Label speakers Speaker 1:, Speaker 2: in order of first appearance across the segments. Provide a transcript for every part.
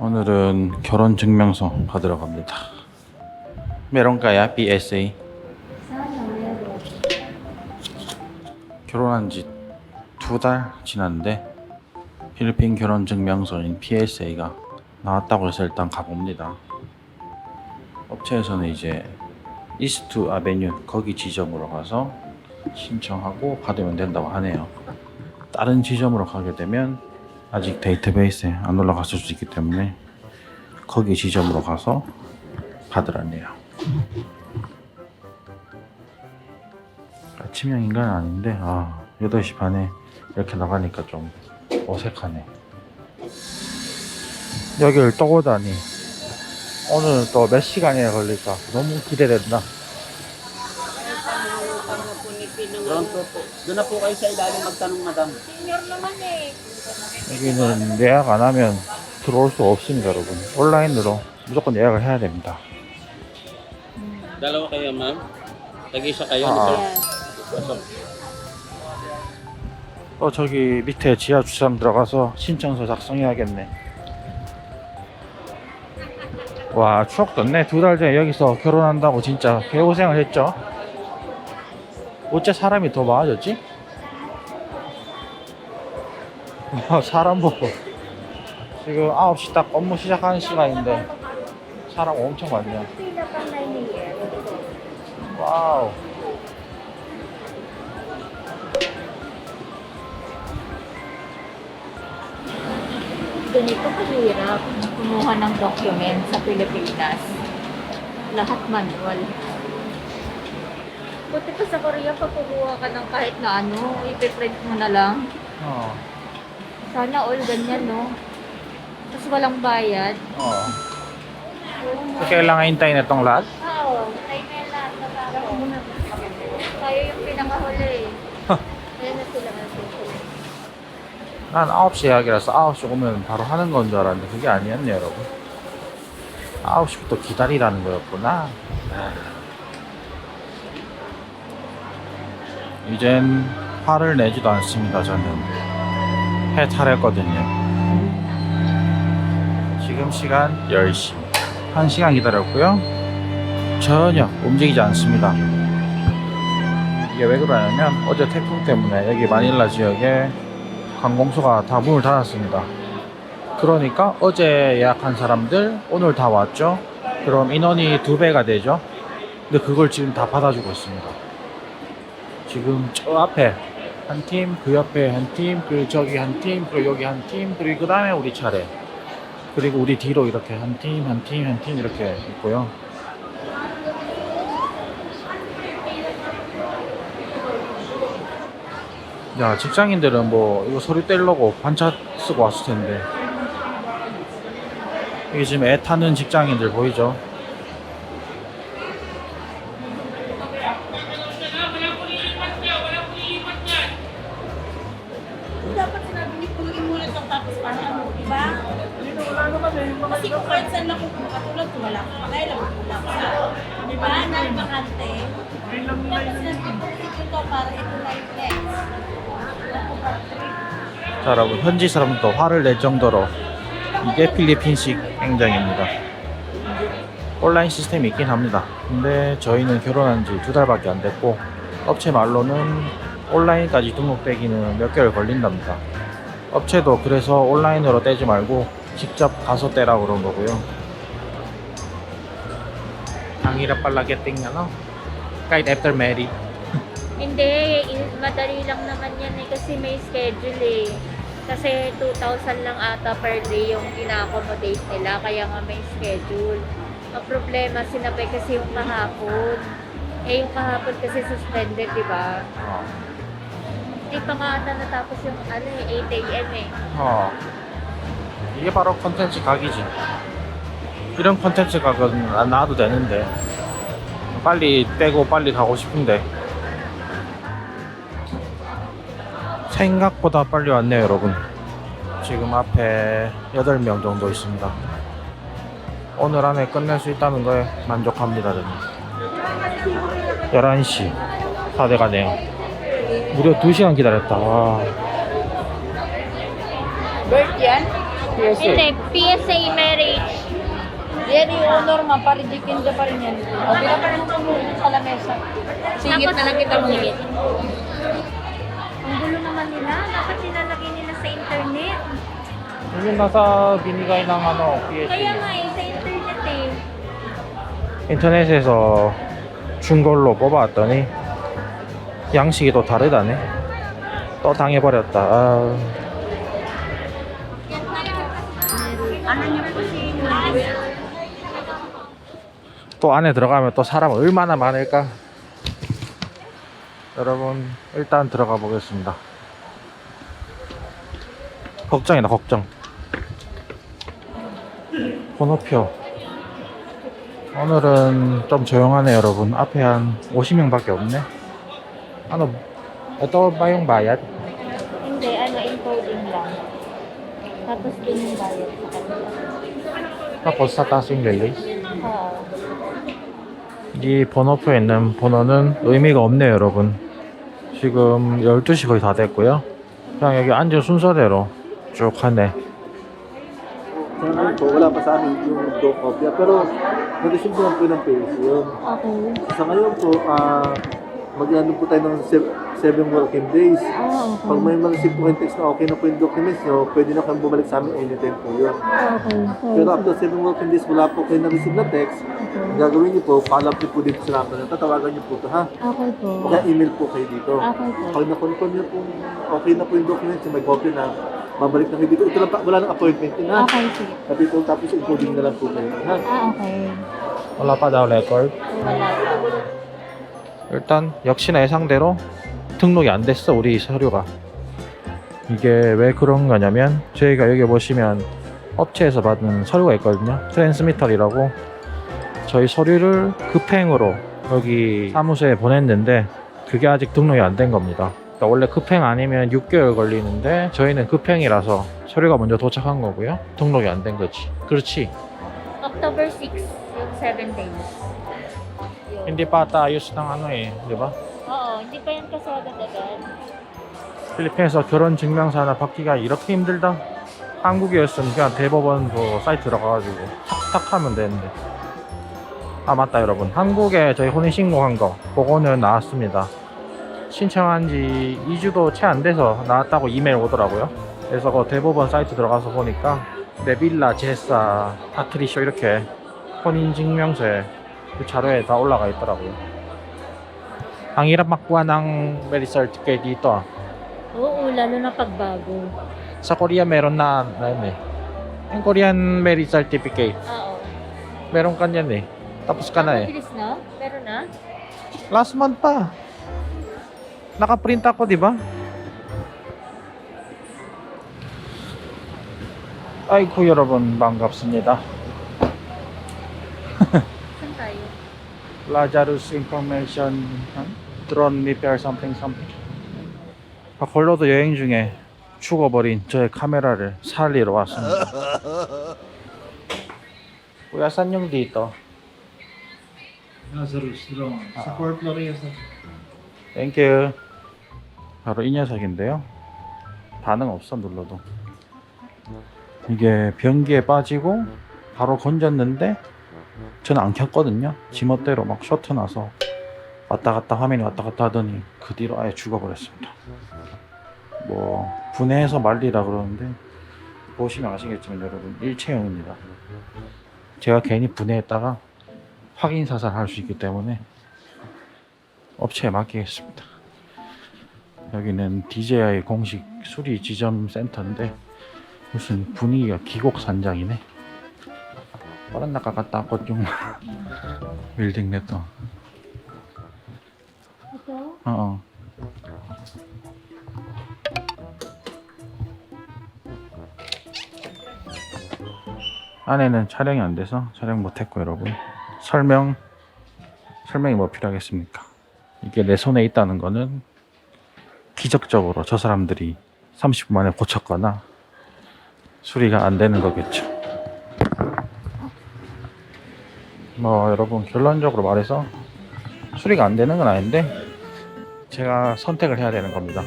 Speaker 1: 오늘은 결혼 증명서 받으러 갑니다. 메론 kaya PSA? 결혼한 지 두 달 지났는데 필리핀 결혼 증명서인 PSA가 나왔다고 해서 일단 가봅니다. 업체에서는 이제 이스트 아베뉴 거기 지점으로 가서 신청하고 받으면 된다고 하네요. 다른 지점으로 가게 되면 아직 데이터베이스에 안 올라갔을 수 있기 때문에 거기 지점으로 가서 받으라네요. 아침형 인간은 아닌데 아 8시 반에 이렇게 나가니까 좀 어색하네. 여기를 또 오다니 오늘 또 몇 시간이나 걸릴까 너무 기대된다.
Speaker 2: Doon po po. Doon na po kayo sa ilalim magtanong, madam.
Speaker 3: Senior naman eh.
Speaker 1: 여기는 예약 안 하면 들어올 수 없습니다, 여러분. 온라인으로 무조건 예약을 해야 됩니다.
Speaker 2: Dalawa kayo, ma'am? Tag-isa kayo? Pasok.
Speaker 1: 어, 저기 밑에 지하 주차장 들어가서 신청서 작성해야겠네. 와, 추억 돋네. 두 달 전에 여기서 결혼한다고 진짜 개고생을 했죠. 어째 사람이 더 많아졌지? 와, 사람 보고. 지금 9시 딱 업무 시작하는 시간인데 사람 엄청 많네요.
Speaker 3: Sila pang 9 years.
Speaker 1: 와우.
Speaker 3: Ganito kahirap kumuha ng document sa Pilipinas. Lahat manual. Buti pa sa Korea, pag kumuha ka ng kahit na ano, ipiprint mo na lang.
Speaker 1: 어,
Speaker 3: Sana all ganyan, no? Tapos walang bayad.
Speaker 1: 어. kailangan hintayin na itong lahat?
Speaker 3: Oo, tayo na yung lahat na tao. Tayo yung pinakahuli. Kaya na sila kasi.
Speaker 1: 난 9시 예약이라서 9시 오면 바로 하는 건 줄 알았는데 그게 아니었네 여러분 9시부터 기다리라는 거였구나 이젠 화를 내지도 않습니다 저는 해탈했거든요 지금 시간 10시 1시간 기다렸고요 전혀 움직이지 않습니다 이게 왜 그러냐면 어제 태풍 때문에 여기 마닐라 지역에 관공서가 다 문을 닫았습니다. 그러니까 어제 예약한 사람들 오늘 다 왔죠. 그럼 인원이 두 배가 되죠. 근데 그걸 지금 다 받아주고 있습니다. 지금 저 앞에 한 팀, 그 옆에 한 팀, 그리고 저기 한 팀, 그리고 여기 한 팀, 그리고 그 다음에 우리 차례. 그리고 우리 뒤로 이렇게 한 팀, 한 팀, 한 팀 이렇게 있고요. 야 직장인들은 뭐 이거 서류 떼려고 반차 쓰고 왔을 텐데 이게 지금 애 타는 직장인들 보이죠?
Speaker 4: Ba? Na yung next.
Speaker 1: 자 여러분 현지 사람도 화를 낼 정도로 이게 필리핀식 행정입니다 온라인 시스템이 있긴 합니다 근데 저희는 결혼한 지 두 달밖에 안 됐고 업체 말로는 온라인까지 등록되기는 몇 개월 걸린답니다 업체도 그래서 온라인으로 떼지 말고 직접 가서 떼라 그런 거고요 ang hirap pala getting ano, kahit after married.
Speaker 3: Hindi, madali lang naman yan eh kasi may schedule eh. Kasi 2,000 lang ata per day yung ina-accommodate nila kaya nga may schedule. Ang problema, sinabay kasi yung kahapon. Eh yung kahapon kasi suspended, di ba?
Speaker 1: Oh.
Speaker 3: Eh pa nga ata natapos yung ano eh, 8 a.m. eh.
Speaker 1: Oh. Iye parang content si Kagi. Eh. 이런 컨텐츠 각은 안 나와도 되는데. 빨리 떼고 빨리 가고 싶은데. 생각보다 빨리 왔네요, 여러분. 지금 앞에 8명 정도 있습니다. 오늘 안에 끝낼 수 있다는 거에 만족합니다, 저는. 11시 다 돼가네요. 무려 2시간 기다렸다. 와.
Speaker 3: Yan? Hindi, PSA marriage.
Speaker 4: Yan yung normal, paridikin ka pa rin yan. O, pa rin tumulong sa lamesa. Singit na lang kita mo.
Speaker 3: Singit. Ang gulo naman nila. Dapat nilalagay nila sa internet.
Speaker 1: 여기 나사 비니가 있는 ano,
Speaker 3: Kaya nga eh, sa internet eh.
Speaker 1: 인터넷에서 준 걸로 뽑아왔더니 양식이 또 다르다네. 또 당해버렸다. 아, 또 안에 들어가면 또 사람 얼마나 많을까? 여러분 일단 들어가 보겠습니다. 걱정이다 걱정. 번호표. 오늘은 좀 조용하네 여러분. 앞에 한 50명 밖에 없네. Ano, ito ba yung bayad?
Speaker 3: Hindi, ano, encoding lang. Tapos din yung bayad sa kanila.
Speaker 1: tapos sa taas yung release? 이 번호표에 있는 번호는 의미가 없네요, 여러분. 지금 12시 거의 다 됐고요. 그냥 여기 앉은 순서대로 쭉 하네.
Speaker 5: Sa ngayon po, wala pa sa amin yung do kopya. Pero, nag-receive naman po ng pension.
Speaker 3: Okay.
Speaker 5: Sa ngayon po, ah mag-ano po tayo ng 7 working days.
Speaker 3: Ah,
Speaker 5: Pag may mag-receive po kayong text na okay na po yung documents nyo, pwede na kayong bumalik sa amin anytime po yun.
Speaker 3: Okay.
Speaker 5: Pero after 7 working days, wala po kayo na-receive na text. Ang gagawin nyo po, follow up nyo po dito sa number na tatawagan nyo po ito ha.
Speaker 3: Okay po.
Speaker 5: Kaya email po kayo dito.
Speaker 3: Okay po.
Speaker 5: Pag na-confirm nyo po, okay na po yung documents, may copy na, babalik na kayo dito. Ito lang pa, wala nang appointment yun ha.
Speaker 3: Okay, sige.
Speaker 5: Sabi po, tapos encoding na lang po kayo ha.
Speaker 3: Ah, okay.
Speaker 1: 올라 빠다 레콜.
Speaker 3: Wala pa.
Speaker 1: 일단 역시나 예상대로 등록이 안 됐어 우리 서류가. 이게 왜 그런 거냐면 저희가 여기 보시면 업체에서 받은 서류가 있거든요. 트랜스미터리라고 저희 서류를 급행으로 여기 사무소에 보냈는데 그게 아직 등록이 안 된 겁니다. 그러니까 원래 급행 아니면 6개월 걸리는데 저희는 급행이라서 서류가 먼저 도착한 거고요. 등록이 안 된 거지. 그렇지.
Speaker 3: October 6, yung 7 days.
Speaker 1: Hindi pa taayos ng ano eh, di ba?
Speaker 3: Oo, hindi pa yan.
Speaker 1: 필리핀에서 결혼 증명서 하나 받기가 이렇게 힘들다? 한국이었으면 그냥 대법원 그 사이트 들어가가지고 탁탁 하면 되는데. 아 맞다 여러분. 한국에 저희 혼인신고한 거 그거는 나왔습니다. 신청한 지 2주도 채 안 돼서 나왔다고 이메일 오더라고요. 그래서 그 대법원 사이트 들어가서 보니까 네빌라, 제사, 파트리쇼 이렇게 혼인증명서에 그 자료에 다 올라가 있더라고요 Ang hirap makuha ng marriage certificate dito ah.
Speaker 3: Oo, lalo na pagbago.
Speaker 1: Sa Korea meron na, na yun eh. Yung Korean marriage certificate.
Speaker 3: Oo.
Speaker 1: Meron ka niyan eh. Tapos ka na eh.
Speaker 3: Mabilis na? Meron na?
Speaker 1: Last month pa. Nakaprint ako, di ba? 아이고 여러분 반갑습니다.
Speaker 3: Saan tayo?
Speaker 1: Drone repair something something. 바콜로도 여행 중에 죽어버린 저의 카메라를 살리러 왔습니다. Yung dito?
Speaker 5: Drone. Sa
Speaker 1: 땡큐. 바로 이 녀석인데요. 반응 없어 눌러도. 이게 변기에 빠지고 바로 건졌는데 저는 안 켰거든요. 지멋대로 막 쇼트 나서 왔다 갔다 화면이 왔다 갔다 하더니 그 뒤로 아예 죽어버렸습니다. 뭐 분해해서 말리라 그러는데 보시면 아시겠지만 여러분 일체형입니다. 제가 괜히 분해했다가 확인 사살 할 수 있기 때문에 업체에 맡기겠습니다. 여기는 DJI 공식 수리 지점 센터인데 무슨 분위기가 기곡 산장이네. Parang nakakatakot yung building nito.
Speaker 3: Ito?
Speaker 1: Oo. 안에는 촬영이 안 돼서 촬영 못했고 여러분 설명 설명이 뭐 필요하겠습니까? 이게 내 손에 있다는 거는 기적적으로 저 사람들이 30분 만에 고쳤거나 수리가 안 되는 거겠죠. 뭐 여러분 결론적으로 말해서 수리가 안 되는 건 아닌데 제가 선택을 해야 되는 겁니다.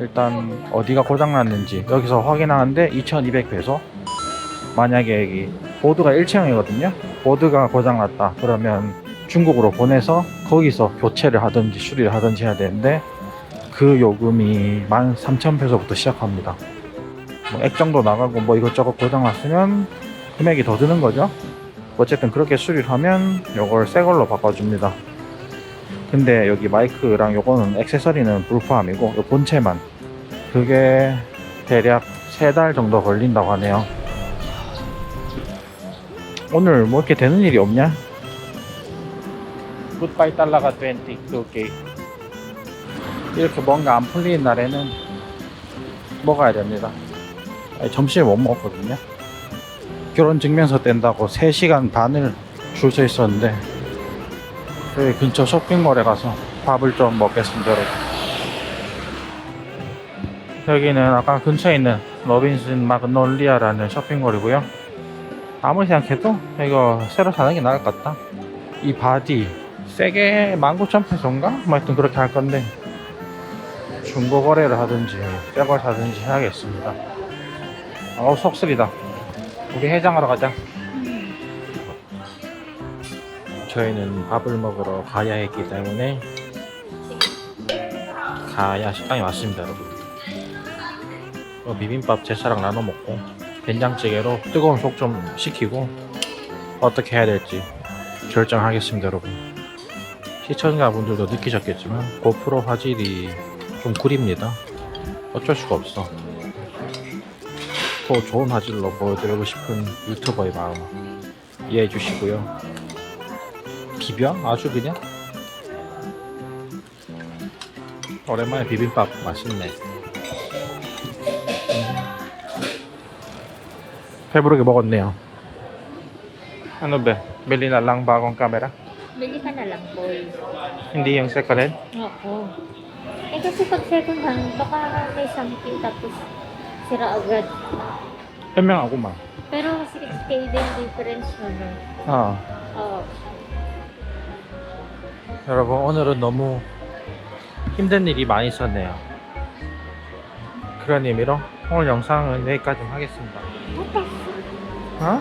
Speaker 1: 일단 어디가 고장났는지 여기서 확인하는데 2200페소 만약에 여기 보드가 1층이거든요. 보드가 고장났다 그러면 중국으로 보내서 거기서 교체를 하든지 수리를 하든지 해야 되는데 그 요금이 13,000페소부터 시작합니다. 뭐 액정도 나가고 뭐 이것저것 고장났으면 금액이 더 드는 거죠. 어쨌든 그렇게 수리를 하면 요걸 새 걸로 바꿔줍니다 근데 여기 마이크랑 요거는 액세서리는 불포함이고 요 본체만. 그게 대략 세달 정도 걸린다고 하네요. 오늘 뭐 이렇게 되는 일이 없냐? 굿바이 달러가 22K 이렇게 뭔가 안 풀리는 날에는 먹어야 됩니다. 점심을 못 먹었거든요. 결혼 증명서 뗀다고 3시간 반을 줄 서 있었는데 여기 근처 쇼핑몰에 가서 밥을 좀 먹겠습니다 여러분. 여기는 아까 근처에 있는 로빈슨 마그놀리아라는 쇼핑몰이고요. 아무리 생각해도 이거 새로 사는 게 나을 것 같다. 이 바디 세게 19,000페소인가? 뭐 하여튼 그렇게 할 건데 중고 거래를 하든지 새걸 사든지 해야겠습니다. 아우 속쓰리다. 우리 해장하러 가자 저희는 밥을 먹으러 가야 했기 때문에 가야 식당에 왔습니다 여러분. 어, 비빔밥 제사랑 나눠 먹고 된장찌개로 뜨거운 속 좀 식히고 어떻게 해야 될지 결정하겠습니다 여러분. 시청자 분들도 느끼셨겠지만 고프로 화질이 좀 구립니다. 어쩔 수가 없어. 더 좋은 화질로 보여드리고 싶은 유튜버의 마음 이해해 주시고요 비벼? 아주 그냥 오랜만에 비빔밥 맛있네 배부르게 먹었네요 ano ba? Bili na lang bagong camera?
Speaker 3: Bili ka na lang, boy.
Speaker 1: Hindi yung second hand?
Speaker 3: Oo. Eh kasi pag second hand, baka may something tapos sira agad.
Speaker 1: 현명 ako ma.
Speaker 3: Pero 6K din difference no?
Speaker 1: 아,
Speaker 3: Oo.
Speaker 1: 여러분 오늘은 너무 힘든 일이 많이 있었네요. 그런 의미로 오늘 영상은 여기까지 하겠습니다. 어?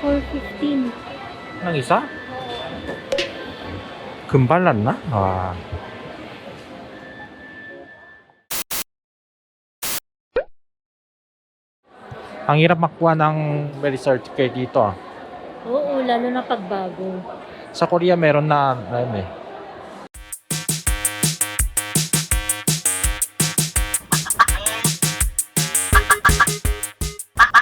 Speaker 3: 415.
Speaker 1: nang isa? 금 발랐나? 와. Ang hirap makuha ng marriage certificate dito. ah.
Speaker 3: Oo, lalo na pagbago.
Speaker 1: Sa Korea meron na, ano eh,